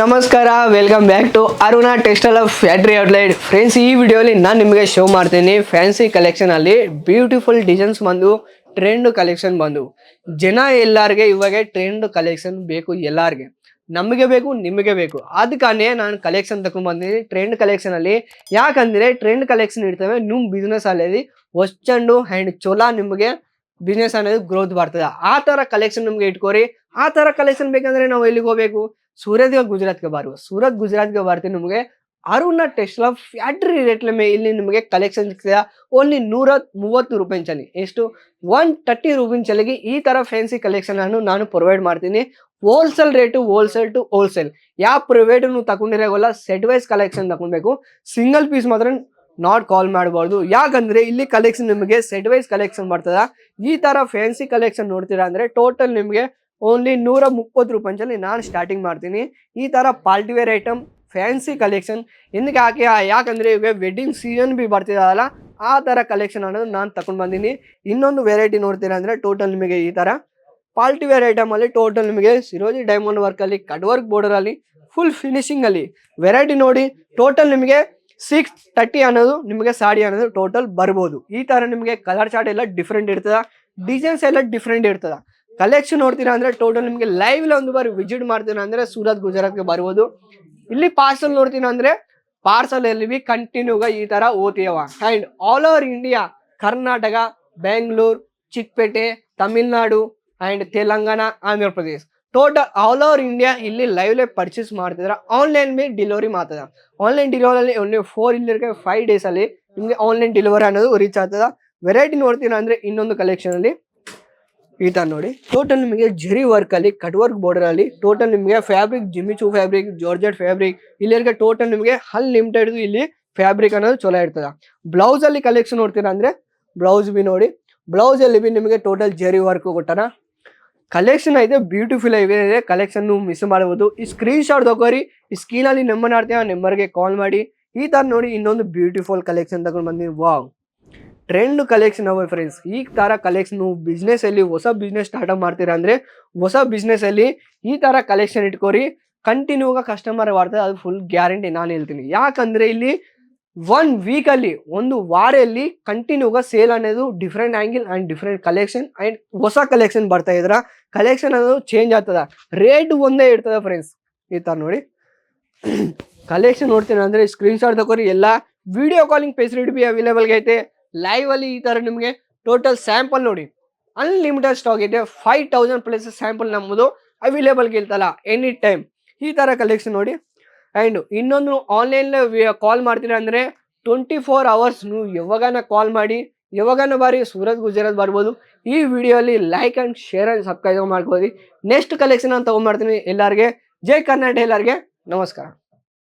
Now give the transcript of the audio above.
ನಮಸ್ಕಾರ welcome back to Aruna textile of factory outlet friends ಈ ವಿಡಿಯೋಲಿ ನಾನು ನಿಮಗೆ ಶೋ ಮಾಡ್ತೀನಿ. ಫ್ಯಾನ್ಸಿ ಕಲೆಕ್ಷನಲ್ಲಿ ಬ್ಯೂಟಿಫುಲ್ ಡಿಸೈನ್ಸ್ ಬಂದು ಟ್ರೆಂಡ್ ಕಲೆಕ್ಷನ್ ಬಂದು. ಜನ ಎಲ್ಲರಿಗೆ ಇವಾಗ ಟ್ರೆಂಡ್ ಕಲೆಕ್ಷನ್ ಬೇಕು ಎಲ್ಲರಿಗೆ. ನಮಗೆ ಬೇಕು, ನಿಮಗೆ ಬೇಕು. ಅದಕ್ಕೇ ನಾನು ಕಲೆಕ್ಷನ್ ತಗೊಂಡ್ಬಂದಿದ್ದೀನಿ ಟ್ರೆಂಡ್ ಕಲೆಕ್ಷನಲ್ಲಿ ಯಾಕಂದ್ರೆ ಟ್ರೆಂಡ್ ಕಲೆಕ್ಷನ್ ಇರ್ತವೆ ನಿಮ್ಮ ಬಿಸ್ನೆಸ್ ಅಲ್ಲಿ ಹೊಸ್ಚಂಡು ಆ್ಯಂಡ್ ಚೊಲಾ ನಿಮಗೆ ಬಿಸ್ನೆಸ್ ಅನ್ನೋದು ಗ್ರೋತ್ ಬರ್ತದೆ ಆ ಥರ ಕಲೆಕ್ಷನ್ ನಿಮ್ಗೆ ಇಟ್ಕೋರಿ. ಆ ಥರ ಕಲೆಕ್ಷನ್ ಬೇಕಂದ್ರೆ ನಾವು ಎಲ್ಲಿಗೆ ಹೋಗ್ಬೇಕು? ಸೂರತ್ಗೆ ಗುಜರಾತ್ಗೆ ಬಾರು ಸೂರತ್, ಗುಜರಾತ್ಗೆ ಬರ್ತೀವಿ ನಮಗೆ ಅರುಣ ಟೆಸ್ಲಾ ಫ್ಯಾಟ್ರಿ ಫ್ಯಾಕ್ಟ್ರಿ ರೇಟ್ಲ ಮೇ ಇಲ್ಲಿ ನಿಮಗೆ ಕಲೆಕ್ಷನ್ ಸಿಗ್ತದೆ. ಓನ್ಲಿ ನೂರ ಮೂವತ್ತು ರೂಪಾಯಿ ಚಲಿ ಎಷ್ಟು? ಒನ್ ತರ್ಟಿ ರೂಪಾಯಿ ಚಲಿಗೆ ಈ ತರ ಫ್ಯಾನ್ಸಿ ಕಲೆಕ್ಷನ್ ಅನ್ನು ನಾನು ಪ್ರೊವೈಡ್ ಮಾಡ್ತೀನಿ. Wholesale rate wholesale to wholesale ಯಾವ ಪ್ರೈವೇಟ್ ನೀವು ತಗೊಂಡಿರೋಲ್ಲ ಸೆಟ್ ವೈಸ್ ಕಲೆಕ್ಷನ್ ತಗೊಳ್ಬೇಕು ಸಿಂಗಲ್ ಪೀಸ್ ಮಾತ್ರ ನಾಟ್ ಕಾಲ್ ಮಾಡಬಾರ್ದು. ಯಾಕಂದ್ರೆ ಇಲ್ಲಿ ಕಲೆಕ್ಷನ್ ನಿಮಗೆ ಸೆಟ್ ವೈಸ್ ಕಲೆಕ್ಷನ್ ಬರ್ತದ. ಈ ತರ ಫ್ಯಾನ್ಸಿ ಕಲೆಕ್ಷನ್ ನೋಡ್ತೀರಾ ಅಂದ್ರೆ ಟೋಟಲ್ ನಿಮಗೆ ಓನ್ಲಿ ನೂರ ಮುಪ್ಪತ್ತು ರೂಪಾಯಿ ನಾನು ಸ್ಟಾರ್ಟಿಂಗ್ ಮಾಡ್ತೀನಿ. ಈ ತರ ಪಾರ್ಟಿವೇರ್ ಐಟಮ್ ಫ್ಯಾನ್ಸಿ ಕಲೆಕ್ಷನ್ ಹಿಂದಕ್ಕೆ ಹಾಕಿ ಯಾಕಂದ್ರೆ ಇವಾಗ ವೆಡ್ಡಿಂಗ್ ಸೀಸನ್ ಬಿ ಬರ್ತಿದಲ್ಲ ಆ ತರ ಕಲೆಕ್ಷನ್ ಅನ್ನೋದು ನಾನು ತಕೊಂಡ್ ಬಂದೀನಿ. ಇನ್ನೊಂದು ವೆರೈಟಿ ನೋಡ್ತೀರಾ ಅಂದ್ರೆ ಟೋಟಲ್ ನಿಮಗೆ ಈ ತರ. ಪಾರ್ಟಿವೇರ್ ಐಟಮ್ ಅಲ್ಲಿ ಟೋಟಲ್ ನಿಮಗೆ ಸಿರೋಜಿ ಡೈಮಂಡ್ ವರ್ಕ್ ಅಲ್ಲಿ ಕಟ್ ವರ್ಕ್ ಬೋರ್ಡರ್ ಅಲ್ಲಿ ಫುಲ್ ಫಿನಿಶಿಂಗ್ ಅಲ್ಲಿ. ವೆರೈಟಿ ನೋಡಿ ಟೋಟಲ್ ನಿಮಗೆ ಸಿಕ್ಸ್ ತರ್ಟಿ ಅನ್ನೋದು ನಿಮಗೆ ಸಾಡಿ ಅನ್ನೋದು ಟೋಟಲ್ ಬರ್ಬೋದು. ಈ ಥರ ನಿಮಗೆ ಕಲರ್ ಚಾರ್ಟ್ ಎಲ್ಲ ಡಿಫ್ರೆಂಟ್ ಇರ್ತದೆ ಡಿಸೈನ್ಸ್ ಎಲ್ಲ ಡಿಫ್ರೆಂಟ್ ಇರ್ತದೆ. ಕಲೆಕ್ಷನ್ ನೋಡ್ತೀರಾ ಅಂದರೆ ಟೋಟಲ್ ನಿಮಗೆ ಲೈವ್ ಒಂದು ಬಾರಿ ವಿಸಿಟ್ ಮಾಡ್ತೀರಾ ಅಂದರೆ ಸೂರತ್ ಗುಜರಾತ್ಗೆ ಬರ್ಬೋದು. ಇಲ್ಲಿ ಪಾರ್ಸಲ್ ನೋಡ್ತೀನಿ ಅಂದರೆ ಪಾರ್ಸಲ್ ಎಲ್ಲಿ ಬಿ ಕಂಟಿನ್ಯೂಗ ಈ ಥರ ಓದ್ತೀವ and all over India Karnataka Bengaluru Chikkapete Tamil Nadu and Telangana Andhra Pradesh total all over India ಇಲ್ಲಿ ಲೈವ್ ಲೈವ್ ಪರ್ಚೇಸ್ ಮಾಡ್ತಿದ್ರೆ. ಆನ್ಲೈನ್ ಬಿ ಡಿಲಿವರಿ ಮಾಡ್ತದ ಆನ್ಲೈನ್ ಡಿಲಿವರಿ ಒನ್ ಫೋರ್ ಇಲ್ಲಿಗೆ ಫೈವ್ ಡೇಸ್ ಅಲ್ಲಿ ನಿಮಗೆ ಆನ್ಲೈನ್ ಡೆಲಿವರಿ ಅನ್ನೋದು ರೀಚ್ ಆಗ್ತದ. Variety ನೋಡ್ತೀರಾ ಅಂದ್ರೆ ಇನ್ನೊಂದು ಕಲೆಕ್ಷನಲ್ಲಿ ಈ ನೋಡಿ. ಟೋಟಲ್ ನಿಮಗೆ ಜರಿ ವರ್ಕ್ ಅಲ್ಲಿ ಕಟ್ ವರ್ಕ್ ಬಾರ್ಡರ್ ಅಲ್ಲಿ ಟೋಟಲ್ ನಿಮಗೆ fabric Jimmy Choo fabric georgette fabric ಇಲ್ಲಿ ಟೋಟಲ್ ನಿಮಗೆ ಹಲ್ ಲಿಮಿಟೆಡ್ ಇಲ್ಲಿ ಫ್ಯಾಬ್ರಿಕ್ ಅನ್ನೋದು ಚಲೋ ಇರ್ತದೆ. ಬ್ಲೌಸ್ ಅಲ್ಲಿ ಕಲೆಕ್ಷನ್ ನೋಡ್ತೀರಾ ಅಂದ್ರೆ ಬ್ಲೌಸ್ ಬಿ ನೋಡಿ. ಬ್ಲೌಸ್ ಅಲ್ಲಿ ಬಿ ನಿಮಗೆ ಟೋಟಲ್ ಜರಿ ವರ್ಕ್ ಕೊಟ್ಟಾರ ಕಲೆಕ್ಷನ್ ಐತೆ ಬ್ಯೂಟಿಫುಲ್ ಇದೆ ಕಲೆಕ್ಷನ್ ಮಿಸ್ ಮಾಡಬಹುದು ಈ ಸ್ಕ್ರೀನ್ ಶಾಟ್ ತಗೋರಿ, ಈ ಸ್ಕ್ರೀನ್ ಅಲ್ಲಿ ನಂಬರ್ ಆಡ್ತೀವಿ ಆ ನಂಬರ್ಗೆ ಕಾಲ್ ಮಾಡಿ. ಈ ತರ ನೋಡಿ ಇನ್ನೊಂದು ಬ್ಯೂಟಿಫುಲ್ ಕಲೆಕ್ಷನ್ ತಗೊಂಡು ಬಂದಿನಿ. ವಾವ್ ಟ್ರೆಂಡ್ ಕಲೆಕ್ಷನ್ ಅವ ಫ್ರೆಂಡ್ಸ್ ಈ ತರ ಕಲೆಕ್ಷನ್ ಬಿಸ್ನೆಸ್ ಅಲ್ಲಿ, ಹೊಸ ಬಿಸ್ನೆಸ್ ಸ್ಟಾರ್ಟ್ ಮಾಡ್ತೀರಾ ಅಂದ್ರೆ, ಹೊಸ ಬಿಸ್ನೆಸ್ ಅಲ್ಲಿ ಈ ತರ ಕಲೆಕ್ಷನ್ ಇಟ್ಕೋರಿ. ಕಂಟಿನ್ಯೂ ಕಸ್ಟಮರ್ ಮಾಡ್ತಾರೆ, ಅದು ಫುಲ್ ಗ್ಯಾರಂಟಿ ನಾನು ಹೇಳ್ತೀನಿ. ಯಾಕಂದ್ರೆ ಇಲ್ಲಿ ಒನ್ ವೀಕಲ್ಲಿ ಒಂದು ವಾರಲ್ಲಿ ಕಂಟಿನ್ಯೂಗ ಸೇಲ್ ಅನ್ನೋದು different angle and different collection and ಹೊಸ ಕಲೆಕ್ಷನ್ ಬರ್ತಾ ಇದ್ರ ಕಲೆಕ್ಷನ್ ಅನ್ನೋದು ಚೇಂಜ್ ಆಗ್ತದ. ರೇಟ್ ಒಂದೇ ಇರ್ತದ ಫ್ರೆಂಡ್ಸ್ ಈ ಥರ ನೋಡಿ. ಕಲೆಕ್ಷನ್ ನೋಡ್ತೀನಿ ಅಂದರೆ ಸ್ಕ್ರೀನ್ ಶಾಟ್ ತಗೋರಿ. ಎಲ್ಲ ವಿಡಿಯೋ ಕಾಲಿಂಗ್ ಫೆಸಿಲಿಟಿ ಬಿ ಅವೈಲೇಬಲ್ಗೆ ಐತೆ. ಲೈವ್ ಅಲ್ಲಿ ಈ ಥರ ನಿಮಗೆ ಟೋಟಲ್ ಸ್ಯಾಂಪಲ್ ನೋಡಿ. ಅನ್ಲಿಮಿಟೆಡ್ ಸ್ಟಾಕ್ ಐತೆ. ಫೈವ್ ತೌಸಂಡ್ ಪ್ಲಸ್ ಸ್ಯಾಂಪಲ್ ನಮ್ಮದು ಅವೈಲೇಬಲ್ಗೆ ಇರ್ತಲ್ಲ. ಎನಿ ಟೈಮ್ ಈ ಥರ ಕಲೆಕ್ಷನ್ ನೋಡಿ. ಆ್ಯಂಡ್ ಇನ್ನೊಂದು ಆನ್ಲೈನ್ ಕಾಲ್ ಮಾಡ್ತೀರಾ ಅಂದರೆ ಟ್ವೆಂಟಿ ಫೋರ್ ಅವರ್ಸ್ ನೀವು ಯಾವಾಗನ ಕಾಲ್ ಮಾಡಿ, ಯಾವಾಗನ ಬಾರಿ ಸೂರತ್ ಗುಜರಾತ್ ಬರ್ಬೋದು. ಈ ವಿಡಿಯೋಲಿ like and share and subscribe ಮಾಡ್ಬೋದು ನೆಕ್ಸ್ಟ್ ಕಲೆಕ್ಷನ್ ಅಂತ ತೊಗೊಂಡ್ಬರ್ತೀನಿ ಎಲ್ಲರಿಗೆ. ಜೈ ಕರ್ನಾಟಕ ಎಲ್ಲರಿಗೆ. ನಮಸ್ಕಾರ.